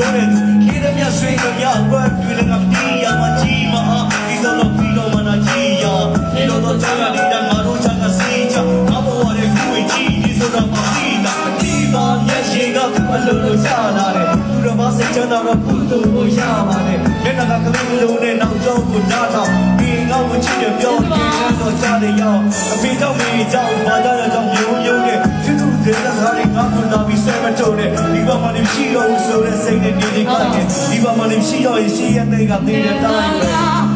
ပြောတဲ့သူရေသမျှဆွေးသမျှဝတ်တွေလည်းငါပြေးရမှာကြီးမှာဒီစလုံးပြီးတော့မှနာကြီးရနေတော့တော့ချာကဒီတန်းငါတို့ချာကစီးချာငါဘဝရဲ့ကိုယ်ကြီးဒီစလုံးမှာပြီးတာဒီပါမျက်ရှိကဘလုံးလို့ရှာလာတယ်သူတော်ဘာစိတ်ချမ်းသာတော့ဘုသူ့ကိုရပါတယ်မျက်နှာကကလေးလုံးနဲ့နောက်ကျောင်းကိုတားတော့ဒီငါ့ကိုချစ်တယ်ပြောတယ်တော့ချာတယ်ရောက်အဖေကြောင့်မိကြောင့်ဘာသာကြောင့်မျိုးမျိုးနဲ့ ငါတွေငါကိုလာပြီးဆဲမထုံနဲ့ဒီဘက်မှာလည်းရှိတော့ဘူးဆိုတဲ့စိတ်နဲ့နေနေကြတယ်ဒီဘက်မှာလည်းရှိတော့ရင်ရှိရတဲ့ကနေတဲ့တိုင်းပဲ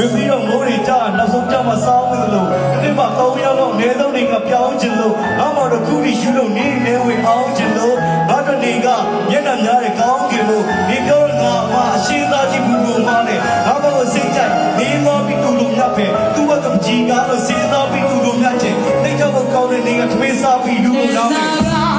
ရပြီးတော့မိုးတွေကြာနောက်ဆုံးကြမှာစောင်းသလိုဒီမှာကောင်းရောက်တော့နေဆုံးတွေငါပြောင်းခြင်းလို့နောက်မှတော့ခုထိယူလို့နေနေဝင်အောင်ခြင်းလို့ဘာတနေကမျက်နှာများတဲ့ကောင်းကင်လို့ တဲ့နေ့ကသမင်းစားပြီးလူကိုလောင်းတယ်